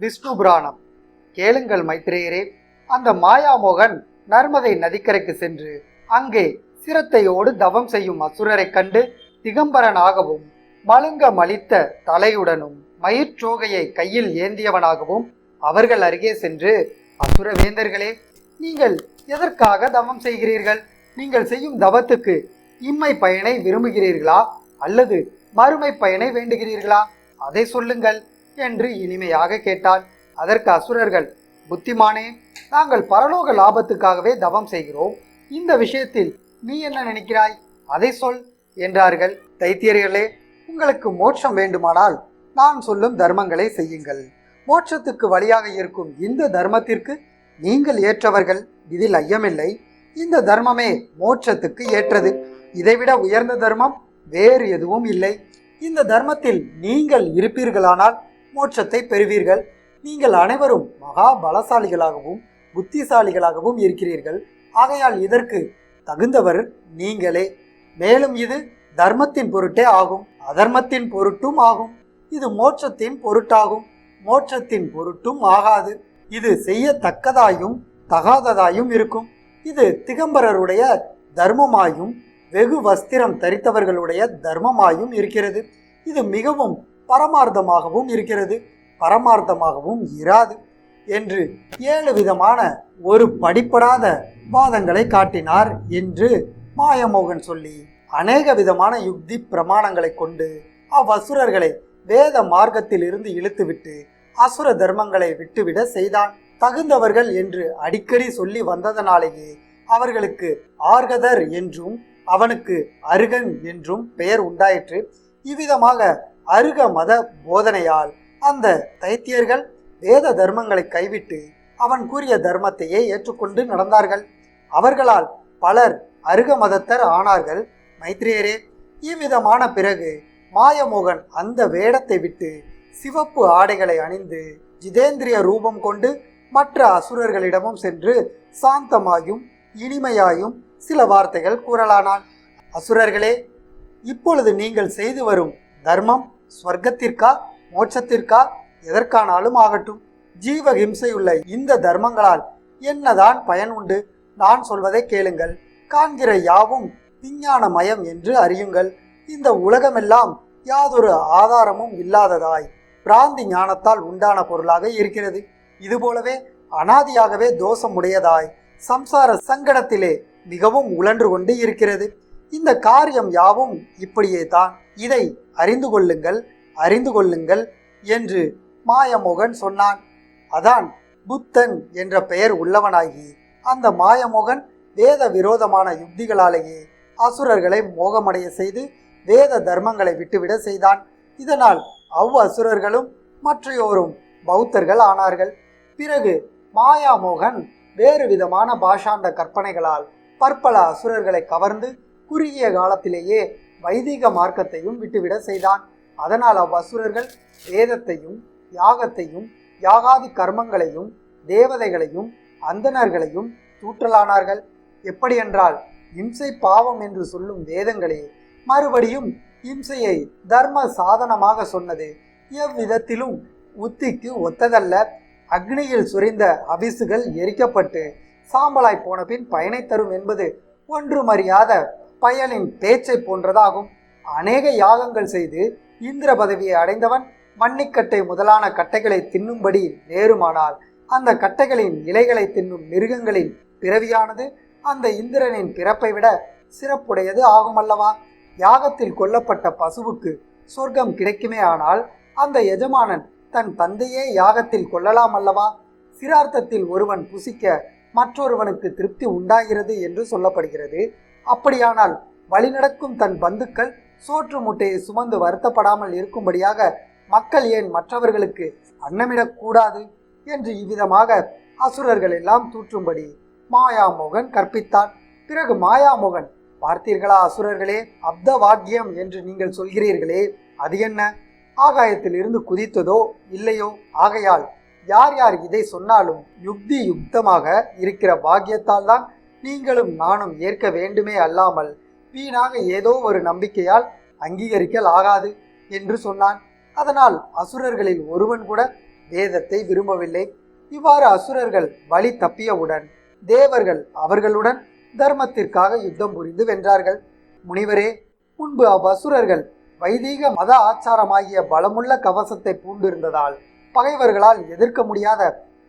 விஷ்ணு புராணம். கேளுங்கள் மைத்ரேயரே அந்த மாயாமோகன் நர்மதை நதிக்கரைக்கு சென்று அங்கே சிரத்தையோடு தவம் செய்யும் அசுரரைக் கண்டு திகம்பரனாகவும் மழுங்க மலித்த தலையுடனும் மயிர்ச்சோகையை கையில் ஏந்தியவனாகவும் அவர்கள் அருகே சென்று அசுர வேந்தர்களே நீங்கள் எதற்காக தவம் செய்கிறீர்கள்? நீங்கள் செய்யும் தவத்துக்கு இம்மை பயனை விரும்புகிறீர்களா? அல்லது மறுமை பயனை வேண்டுகிறீர்களா? அதை சொல்லுங்கள். என்று இனிமையாக கேட்டான் அதற்கு அசுரர்கள் புத்திமானே நாங்கள் பரலோக லாபத்துக்காகவே தவம் செய்கிறோம். இந்த விஷயத்தில் நீ என்ன நினைக்கிறாய்? அதை சொல் என்றார்கள். தைத்தியர்களே உங்களுக்கு மோட்சம் வேண்டுமானால் நான் சொல்லும் தர்மங்களை செய்யுங்கள். மோட்சத்துக்கு வழியாக இருக்கும் இந்த தர்மத்திற்கு நீங்கள் ஏற்றவர்கள். இதில் ஐயமில்லை. இந்த தர்மமே மோட்சத்துக்கு ஏற்றது. இதைவிட உயர்ந்த தர்மம் வேறு எதுவும் இல்லை. இந்த தர்மத்தில் நீங்கள் இருப்பீர்களானால் மோட்சத்தை பெறுவீர்கள். நீங்கள் அனைவரும் மகா பலசாலிகளாகவும் புத்திசாலிகளாகவும் இருக்கிறீர்கள். ஆகையால் இதற்கு தகுந்தவர் நீங்களே. மேலும் இது தர்மத்தின் பொருட்டே ஆகும். அதர்மத்தின் பொருட்டும் ஆகும். இது மோட்சத்தின் பொருட்டாகும். மோட்சத்தின் பொருட்டும் ஆகாது. இது செய்யத்தக்கதாயும் தகாததாயும் இருக்கும். இது திகம்பரருடைய தர்மமாயும் வெகு வஸ்திரம் தரித்தவர்களுடைய தர்மமாயும் இருக்கிறது. இது மிகவும் பரமார்த்தமாகவும் இருக்கிறது. பரமார்த்தமாகவும் இராது என்று ஏழு விதமான ஒரு படிப்படாத வாதங்களை காட்டினார் என்று மாயமோகன் சொல்லி அநேக விதமான யுக்தி பிரமாணங்களை கொண்டு அவ்வசுரர்களை வேத மார்க்கத்திலிருந்து இழுத்துவிட்டு அசுர தர்மங்களை விட்டுவிட செய்தான். தகுந்தவர்கள் என்று அடிக்கடி சொல்லி வந்ததனாலேயே அவர்களுக்கு ஆர்கதர் என்றும் அவனுக்கு அருகன் என்றும் பெயர் உண்டாயிற்று. இவ்விதமாக அருக மத போதனையால் அந்த தைத்தியர்கள் வேத தர்மங்களை கைவிட்டு அவன் கூறிய தர்மத்தையே ஏற்றுக்கொண்டு நடந்தார்கள். அவர்களால் பலர் அருக மதத்தர் ஆனார்கள். மைத்ரேயரே இவ்விதமான பிறகு மாயமோகன் அந்த வேடத்தை விட்டு சிவப்பு ஆடைகளை அணிந்து ஜிதேந்திரிய ரூபம் கொண்டு மற்ற அசுரர்களிடமும் சென்று சாந்தமாயும் இனிமையாயும் சில வார்த்தைகள் கூறலானான். அசுரர்களே இப்பொழுது நீங்கள் செய்து வரும் தர்மம் ஸ்வர்க்கத்திற்கா மோட்சத்திற்கா எதற்கானாலும் ஆகட்டும். ஜீவ ஹிம்சையுள்ள இந்த தர்மங்களால் என்னதான் பயன் உண்டு? நான் சொல்வதை கேளுங்கள். காண்கிற யாவும் விஞ்ஞானமயம் என்று அறியுங்கள். இந்த உலகமெல்லாம் யாதொரு ஆதாரமும் இல்லாததாய் பிராந்தி ஞானத்தால் உண்டான பொருளாக இருக்கிறது. இதுபோலவே அனாதியாகவே தோஷமுடையதாய் சம்சார சங்கடத்திலே மிகவும் உழன்று கொண்டு இருக்கிறது. இந்த காரியம் யாவும் இப்படியே தான் இதை அறிந்து கொள்ளுங்கள் அறிந்து கொள்ளுங்கள் என்று மாயமோகன் சொன்னான். அதான் புத்தன் என்ற பெயர் உள்ளவனாகி அந்த மாயமோகன் வேத விரோதமான யுக்திகளாலேயே அசுரர்களை மோகமடைய செய்து வேத தர்மங்களை விட்டுவிட செய்தான். இதனால் அவ் அசுரர்களும் மற்றையோரும் பௌத்தர்கள் ஆனார்கள். பிறகு மாயாமோகன் வேறு விதமான பாஷாண்ட கற்பனைகளால் பற்பல அசுரர்களை கவர்ந்து குறுகிய காலத்திலேயே வைதிக மார்க்கத்தையும் விட்டுவிட செய்தான். அதனால் அவ்வசுரர்கள் வேதத்தையும் யாகத்தையும் யாகாதி கர்மங்களையும் தேவதைகளையும் அந்தணர்களையும் தூற்றலானார்கள். எப்படியென்றால் இம்சை பாவம் என்று சொல்லும் வேதங்களே மறுபடியும் இம்சையை தர்ம சாதனமாக சொன்னது எவ்விதத்திலும் உத்திக்கு ஒத்ததல்ல. அக்னியில் சுரிந்த அபிசுகள் எரிக்கப்பட்டு சாம்பலாய் போன பின் பயனை தரும் என்பது ஒன்றுமறியாத பயலின் பேச்சை போன்றதாகும். அநேக யாகங்கள் செய்து இந்திர பதவியை அடைந்தவன் மண்ணிக்கட்டை முதலான கட்டைகளை தின்னும்படி நேருமானால் அந்த கட்டைகளின் இலைகளை தின்னும் மிருகங்களின் பிறவியானது அந்த இந்திரனின் பிறப்பை விட சிறப்புடையது ஆகுமல்லவா? யாகத்தில் கொல்லப்பட்ட பசுவுக்கு சொர்க்கம் கிடைக்குமே ஆனால் அந்த எஜமானன் தன் தந்தையே யாகத்தில் கொள்ளலாம் அல்லவா சிரார்த்தத்தில் ஒருவன் புசிக்க மற்றொருவனுக்கு திருப்தி உண்டாகிறது என்று சொல்லப்படுகிறது. அப்படியானால் வழிநடக்கும் தன் பந்துக்கள் சோற்று முட்டையை சுமந்து வருத்தப்படாமல் இருக்கும்படியாக மக்கள் ஏன் மற்றவர்களுக்கு அன்னமிடக்கூடாது என்று இவ்விதமாக அசுரர்கள் எல்லாம் தூற்றும்படி மாயாமோகன் கற்பித்தான் பிறகு மாயாமோகன் பார்த்தீர்களா அசுரர்களே அப்த வாக்கியம் என்று நீங்கள் சொல்கிறீர்களே அது என்ன? ஆகாயத்தில் இருந்து குதித்ததோ இல்லையோ? ஆகையால் யார் யார் இதை சொன்னாலும் யுக்தி யுக்தமாக இருக்கிற பாக்கியத்தால் தான் நீங்களும் நானும் ஏற்க வேண்டுமே அல்லாமல் வீணாக ஏதோ ஒரு நம்பிக்கையால் அங்கீகரிக்கல் ஆகாது என்று சொன்னான். அதனால் அசுரர்களில் ஒருவன் கூட வேதத்தை விரும்பவில்லை. இவ்வாறு அசுரர்கள் வழி தப்பியவுடன் தேவர்கள் அவர்களுடன் தர்மத்திற்காக யுத்தம் புரிந்து வென்றார்கள். முனிவரே முன்பு அவ்வசுரர்கள் வைதீக மத ஆச்சாரமாகிய பலமுள்ள கவசத்தை பூண்டிருந்ததால் பகைவர்களால் எதிர்க்க முடியாத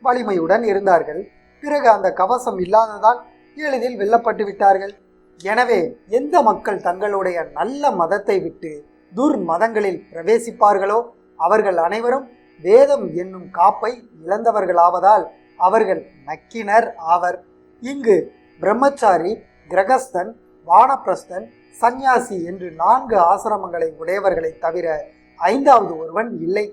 வலிமையுடன் இருந்தார்கள். பிறகு அந்த கவசம் இல்லாததால் எளிதில் வெல்லப்பட்டு விட்டார்கள். எனவே எந்த மக்கள் தங்களுடைய நல்ல மதத்தை விட்டு துர் மதங்களில் பிரவேசிப்பார்களோ அவர்கள் அனைவரும் வேதம் என்னும் காப்பை இழந்தவர்களாவதால் அவர்கள் நக்கினர் ஆவர். இங்கு பிரம்மச்சாரி கிரகஸ்தன் வானப்பிரஸ்தன் சந்நியாசி என்று நான்கு ஆசிரமங்களை உடையவர்களை தவிர ஐந்தாவது ஒருவன் இல்லை.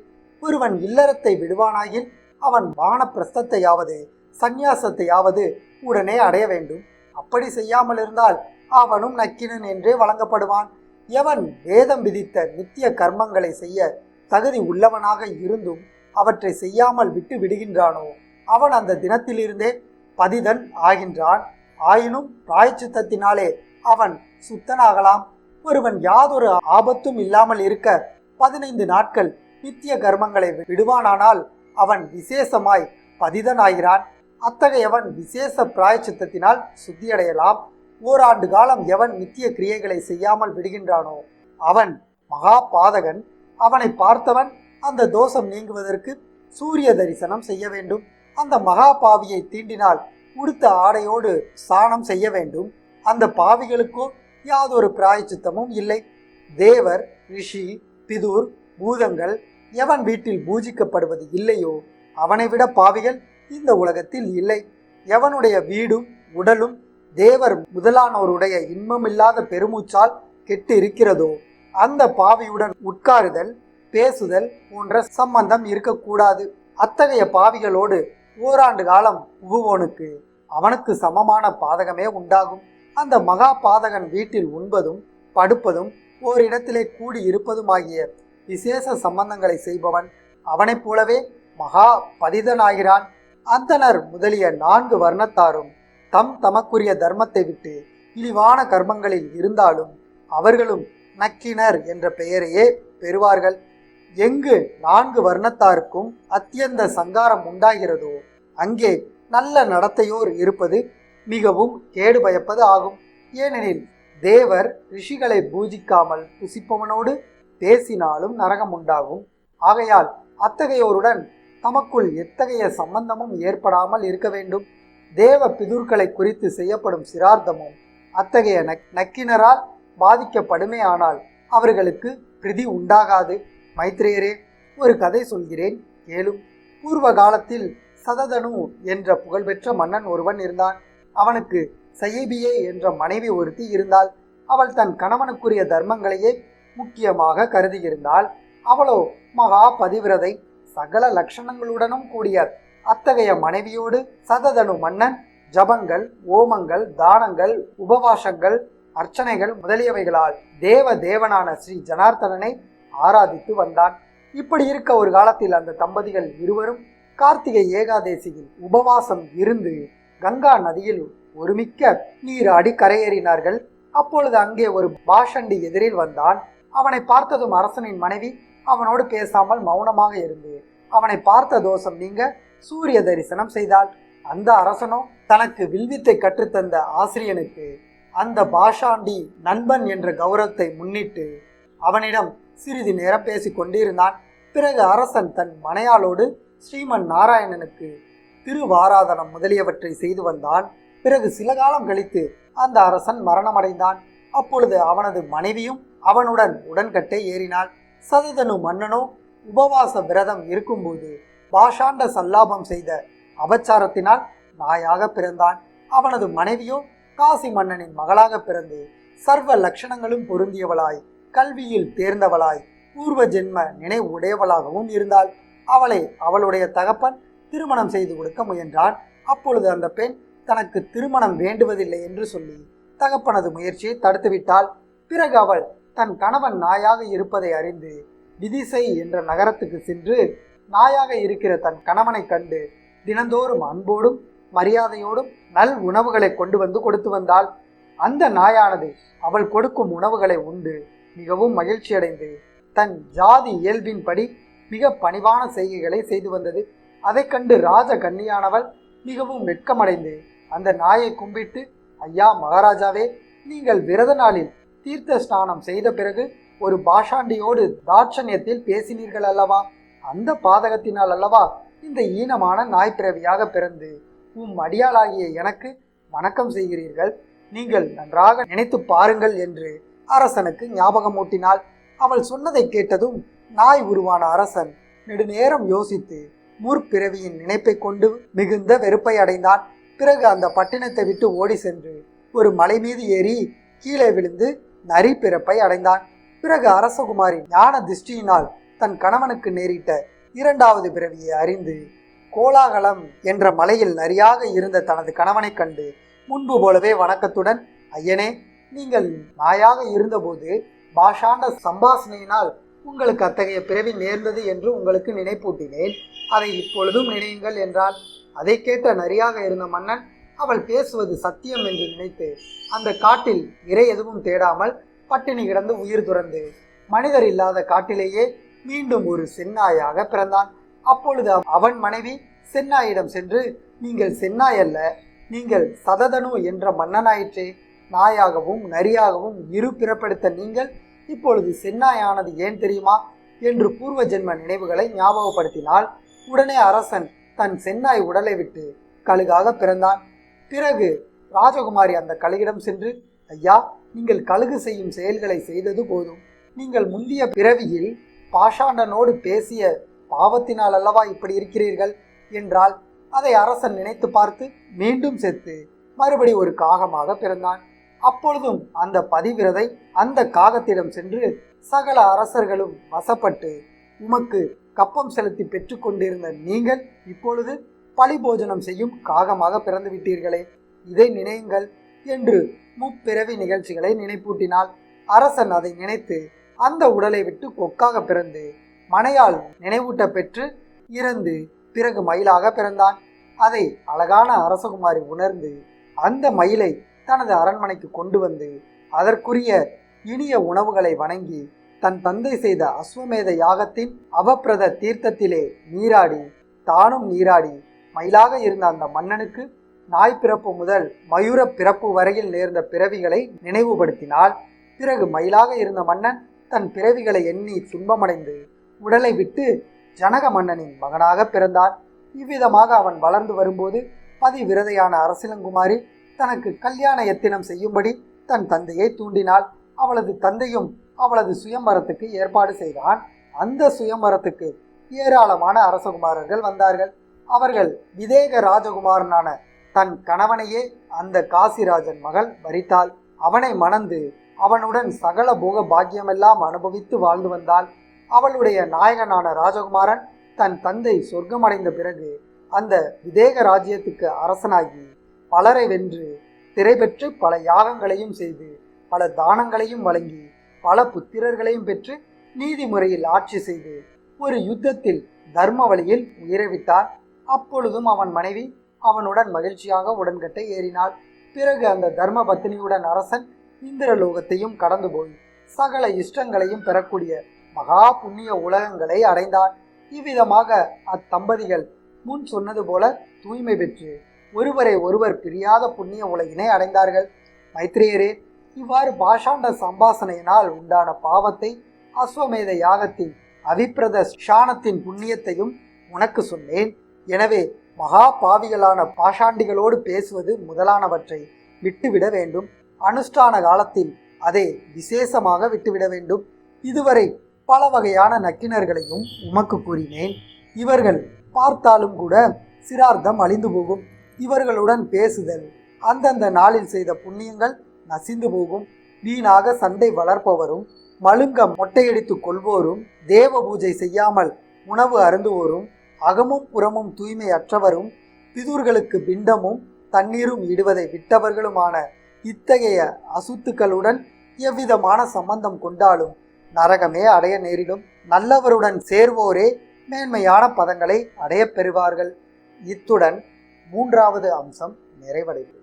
ஒருவன் இல்லறத்தை விடுவானாயின் அவன் வானப்பிரஸ்தத்தையாவது சந்நியாசத்தையாவது உடனே அடைய வேண்டும். அப்படி செய்யாமல் இருந்தால் அவனும் நக்கினன் என்றே வழங்கப்படுவான். எவன் வேதம் விதித்த நித்திய கர்மங்களை செய்ய தகுதி உள்ளவனாக இருந்தும் அவற்றை செய்யாமல் விட்டு விடுகின்றானோ? அவன் அந்த தினத்திலிருந்தே பதிதன் ஆகின்றான். ஆயினும் பிராய்ச்சித்தத்தினாலே அவன் சுத்தனாகலாம். ஒருவன் யாதொரு ஆபத்தும் இல்லாமல் இருக்க பதினைந்து நாட்கள் நித்திய கர்மங்களை விடுவானானால் அவன் விசேஷமாய் பதிதனாகிறான். அத்தகையவன் விசேஷ பிராயச்சித்தத்தினால் சுத்தியடையலாம். ஓராண்டு காலம் எவன் நித்திய கிரியைகளை செய்யாமல் விடுகின்றானோ அவன் மகா பாதகன் அவனை பார்த்தவன் அந்த தோஷம் நீங்குவதற்கு சூரிய தரிசனம் செய்ய வேண்டும். அந்த மகா பாவியை தீண்டினால் உடுத்த ஆடையோடு சாணம் செய்ய வேண்டும். அந்த பாவிகளுக்கோ யாதொரு பிராயச்சித்தமும் இல்லை. தேவர் ரிஷி பிதுர் பூதங்கள் எவன் வீட்டில் பூஜிக்கப்படுவது இல்லையோ அவனை விட பாவிகள் இந்த உலகத்தில் இல்லை. எவனுடைய வீடும் உடலும் தேவர் முதலானோருடைய இன்பமில்லாத பெருமூச்சால் கெட்டு இருக்கிறதோ அந்த பாவியுடன் உட்காருதல் பேசுதல் போன்ற சம்பந்தம் இருக்கக்கூடாது. அத்தகைய பாவிகளோடு ஓராண்டு காலம் புகுவோனுக்கு அவனுக்கு சமமான பாதகமே உண்டாகும். அந்த மகா பாதகன் வீட்டில் உண்பதும் படுப்பதும் ஓரிடத்திலே கூடி இருப்பதுமாகிய விசேஷ சம்பந்தங்களை செய்பவன் அவனைப் போலவே மகா பதிதனாகிறான். அந்தனர் முதலிய நான்கு வர்ணத்தாரும் தம் தமக்குரிய தர்மத்தை விட்டு இழிவான கர்மங்களில் இருந்தாலும் அவர்களும் நக்கினர் என்ற பெயரையே பெறுவார்கள். எங்கு நான்கு வர்ணத்தாருக்கும் அத்தியந்த சங்காரம் உண்டாகிறதோ அங்கே நல்ல நடத்தையோர் இருப்பது மிகவும் கேடு பயப்பது ஆகும். ஏனெனில் தேவர் ரிஷிகளை பூஜிக்காமல் புசிப்பவனோடு பேசினாலும் நரகம் உண்டாகும். ஆகையால் அத்தகையோருடன் தமக்குள் எத்தகைய சம்பந்தமும் ஏற்படாமல் இருக்க வேண்டும். தேவ பிதுர்களை குறித்து செய்யப்படும் சிரார்த்தமும் அத்தகைய நக் நக்கினரால் பாதிக்கப்படுமே ஆனால் அவர்களுக்கு பிரிதி உண்டாகாது. மைத்ரேயரே ஒரு கதை சொல்கிறேன் கேளும் பூர்வ காலத்தில் சததனு என்ற புகழ்பெற்ற மன்னன் ஒருவன் இருந்தான். அவனுக்கு சயீபியே என்ற மனைவி ஒருத்தி இருந்தாள். அவள் தன் கணவனுக்குரிய தர்மங்களையே முக்கியமாக கருதியிருந்தாள். அவளோ மகா பதிவிரதை சகல லட்சணங்களுடனும் கூடிய அத்தகைய மனைவியோடு சததனு மன்னன் ஜபங்கள் ஓமங்கள் தானங்கள் உபவாசங்கள் அர்ச்சனைகள் முதலியவைகளால் தேவ தேவனான ஸ்ரீ ஜனார்த்தனனை ஆராதித்து வந்தான். இப்படி இருக்க ஒரு காலத்தில் அந்த தம்பதிகள் இருவரும் கார்த்திகை ஏகாதேசியில் உபவாசம் இருந்து கங்கா நதியில் ஒருமிக்க நீராடி கரையேறினார்கள் அப்பொழுது அங்கே ஒரு பாஷண்டி எதிரில் வந்தான். அவனை பார்த்ததும் அரசனின் மனைவி அவனோடு பேசாமல் மௌனமாக இருந்து அவனை பார்த்த தோஷம் நீங்க சூரிய தரிசனம் செய்தால் அந்த அரசனோ தனக்கு வில்வித்தை கற்றுத்தந்த ஆசிரியனுக்கு அந்த பாஷாண்டி நண்பன் என்ற கௌரவத்தை முன்னிட்டு அவனிடம் சிறிது நேரம் பேசி கொண்டிருந்தான். பிறகு அரசன் தன் மனையாளோடு ஸ்ரீமன் நாராயணனுக்கு திருவாராதனம் முதலியவற்றை செய்து வந்தான். பிறகு சில காலம் கழித்து அந்த அரசன் மரணமடைந்தான். அப்பொழுது அவனது மனைவியும் அவனுடன் உடன்கட்டை ஏறினாள். சததனு மன்னனோ உபவாச விரதம் இருக்கும்போது பாஷாண்ட சல்லாபம் செய்த அபச்சாரத்தினால் நாயாக பிறந்தான். அவனது மனைவியோ காசி மன்னனின் மகளாக பிறந்து சர்வ லட்சணங்களும் பொருந்தியவளாய் கல்வியில் தேர்ந்தவளாய் பூர்வ ஜென்ம நினைவு உடையவளாகவும் இருந்தாள். அவளை அவளுடைய தகப்பன் திருமணம் செய்து கொடுக்க முயன்றான். அப்பொழுது அந்த பெண் தனக்கு திருமணம் வேண்டுவதில்லை என்று சொல்லி தகப்பனது முயற்சியை தடுத்துவிட்டாள். பிறகு அவள் தன் கணவன் நாயாக இருப்பதை அறிந்து விதிசை என்ற நகரத்துக்கு சென்று நாயாக இருக்கிற தன் கணவனை கண்டு தினந்தோறும் அன்போடும் மரியாதையோடும் நல் உணவுகளை கொண்டு வந்து கொடுத்து வந்தாள். அந்த நாயானது அவள் கொடுக்கும் உணவுகளை உண்டு. மிகவும் மகிழ்ச்சியடைந்து தன் ஜாதி இயல்பின்படி மிக பணிவான செய்கைகளை செய்து வந்தது. அதைக் கண்டு ராஜ கன்னியானவள் மிகவும் வெட்கமடைந்து அந்த நாயை கும்பிட்டு ஐயா மகாராஜாவே நீங்கள் விரத நாளில் தீர்த்த ஸ்நானம் செய்த பிறகு ஒரு பாஷாண்டியோடு தாட்சண்யத்தில் பேசினீர்கள் அல்லவா? அந்த பாதகத்தினால் அல்லவா இந்த ஈனமான நாய் பிறவியாக பிறந்து உம் அடியாளாகிய எனக்கு வணக்கம் செய்கிறீர்கள். நீங்கள் நன்றாக நினைத்து பாருங்கள் என்று அரசனுக்கு ஞாபகமூட்டினாள் அவள் சொன்னதை கேட்டதும் நாய் உருவான அரசன் நெடுநேரம் யோசித்து முற்பிறவியின் நினைப்பை கொண்டு மிகுந்த வெறுப்பை அடைந்தான். பிறகு அந்த பட்டினத்தை விட்டு ஓடி சென்று ஒரு மலை மீது ஏறி கீழே விழுந்து நரி பிறப்பை அடைந்தான். பிறகு அரசகுமாரி ஞான திருஷ்டியினால் தன் கணவனுக்கு நேரிட்ட இரண்டாவது பிறவியை அறிந்து கோலாகலம் என்ற மலையில் நரியாக இருந்த தனது கணவனைக் கண்டு முன்பு போலவே வணக்கத்துடன் ஐயனே நீங்கள் நாயாக இருந்தபோது பாஷாண்ட சம்பாசனையினால் உங்களுக்கு அத்தகைய பிறவி நேர்ந்தது என்று உங்களுக்கு நினைப்பூட்டினேன். அதை இப்பொழுதும் நினையுங்கள் என்றால் அதை கேட்ட நரியாக இருந்த மன்னன் அவள் பேசுவது சத்தியம் என்று நினைத்து அந்த காட்டில் இறை எதுவும் தேடாமல் பட்டினி கிடந்து உயிர் துறந்து மனிதர் இல்லாத காட்டிலேயே மீண்டும் ஒரு செந்நாயாக பிறந்தான். அப்பொழுது அவன் மனைவி செந்நாயிடம் சென்று நீங்கள் செந்நாய் அல்ல நீங்கள் சததனு என்ற மன்னனாயிற்றே நாயாகவும் நரியாகவும் இரு பிறப்பெடுத்த நீங்கள் இப்பொழுது சென்னாயானது ஏன் தெரியுமா? என்று பூர்வ ஜென்ம நினைவுகளை ஞாபகப்படுத்தினால் உடனே அரசன் தன் செந்நாய் உடலை விட்டு கழுகாக பிறந்தான். பிறகு ராஜகுமாரி அந்த கழுகிடம் சென்று ஐயா நீங்கள் கழுகு செய்யும் செயல்களை செய்தது போதும். நீங்கள் முந்திய பிறவியில் பாஷாண்டனோடு பேசிய பாவத்தினால் அல்லவா இப்படி இருக்கிறீர்கள்? என்றால் அதை அரசன் நினைத்து பார்த்து மீண்டும் செத்து. மறுபடி ஒரு காகமாக பிறந்தான். அப்பொழுதும் அந்த பதிவிரதை அந்த காகத்திடம் சென்று சகல அரசர்களும் வசப்பட்டு உமக்கு கப்பம் செலுத்தி பெற்றுக்கொண்டிருந்த நீங்கள் இப்பொழுது பழி போஜனம் செய்யும் காகமாக பிறந்து விட்டீர்களே. இதை நினையுங்கள் என்று முப்பிறவி நிகழ்ச்சிகளை நினைப்பூட்டினாள். அரசன் அதை நினைத்து அந்த உடலை விட்டு கொக்காக பிறந்து மனையால் நினைவூட்ட பெற்று இறந்து பிறகு மயிலாக பிறந்தான். அதை அழகான அரசகுமாரி உணர்ந்து அந்த மயிலை தனது அரண்மனைக்கு கொண்டு வந்து அதற்குரிய இனிய உணவுகளை வணங்கி தன் தந்தை செய்த அஸ்வமேத யாகத்தின் அவப்பிரத தீர்த்தத்திலே நீராடி தானும் நீராடி மயிலாக இருந்த அந்த மன்னனுக்கு நாய் பிறப்பு முதல் மயூர பிறப்பு வரையில் நேர்ந்த பிறவிகளை நினைவுபடுத்தினால் பிறகு மயிலாக இருந்த மன்னன் தன் பிறவிகளை எண்ணி துன்பமடைந்து உடலை விட்டு ஜனக மன்னனின் மகனாக பிறந்தான் இவ்விதமாக அவன் வளர்ந்து வரும்போது பதிவிரதையான அரசிலங்குமாரி தனக்கு கல்யாண எத்தினம் செய்யும்படி தன் தந்தையை தூண்டினாள். அவளது தந்தையும் அவளது சுயம்பரத்துக்கு ஏற்பாடு செய்தான். அந்த சுயம்பரத்துக்கு ஏராளமான அரசகுமாரர்கள் வந்தார்கள். அவர்கள் விதேக ராஜகுமாரனான தன் கணவனையே அந்த காசிராஜன் மகள் வரித்தாள். அவனை மணந்து அவனுடன் சகல போக பாக்கியமெல்லாம் அனுபவித்து வாழ்ந்து வந்தாள். அவளுடைய நாயகனான ராஜகுமாரன் தன் தந்தை சொர்க்கமடைந்த பிறகு அந்த விதேக ராஜ்யத்துக்கு அரசனாகி பலரை வென்று திரை பெற்று பல யாகங்களையும் செய்து பல தானங்களையும் வழங்கி பல புத்திரர்களையும் பெற்று நீதிமுறையில் ஆட்சி செய்து ஒரு யுத்தத்தில் தர்ம வழியில் உயிரவிட்டார் அப்பொழுதும் அவன் மனைவி அவனுடன் மகிழ்ச்சியாக உடன்கட்டை ஏறினாள். பிறகு அந்த தர்ம பத்தினியுடன் அரசன் இந்திரலோகத்தையும் கடந்து போய் சகல இஷ்டங்களையும் பெறக்கூடிய மகா புண்ணிய உலகங்களை அடைந்தான். இவ்விதமாக அத்தம்பதிகள் முன் சொன்னது போல தூய்மை பெற்று ஒருவரை ஒருவர் பிரியாத புண்ணிய உலகினை அடைந்தார்கள். மைத்ரேயரே இவ்வாறு பாஷாண்ட சம்பாசனையினால் உண்டான பாவத்தை அஸ்வமேத யாகத்தின் அவிப்பிரத ஷானத்தின் புண்ணியத்தையும் உனக்கு சொன்னேன். எனவே மகா பாவிகளான பாஷாண்டிகளோடு பேசுவது முதலானவற்றை விட்டுவிட வேண்டும். அனுஷ்டான காலத்தில் அதை விசேஷமாக விட்டுவிட வேண்டும். இதுவரை பல வகையான நக்கினர்களையும் உமக்கு கூறினேன். இவர்கள் பார்த்தாலும் கூட சிரார்த்தம் அழிந்து போகும். இவர்களுடன் பேசுதல் அந்தந்த நாளில் செய்த புண்ணியங்கள் நசிந்து போகும். வீணாக சண்டை வளர்ப்பவரும் மழுங்க மொட்டையடித்து கொள்வோரும் தேவ பூஜை செய்யாமல் உணவு அருந்துவோரும் அகமும் புறமும் தூய்மை அற்றவரும் பிதுர்களுக்கு பிண்டமும் தண்ணீரும் இடுவதை விட்டவர்களுமான இத்தகைய அசுத்துக்களுடன் எவ்விதமான சம்பந்தம் கொண்டாலும் நரகமே அடைய நேரிடும். நல்லவருடன் சேர்வோரே மேன்மையான பதங்களை அடையப் பெறுவார்கள். இத்துடன் மூன்றாவது அம்சம் நிறைவடைகிறது.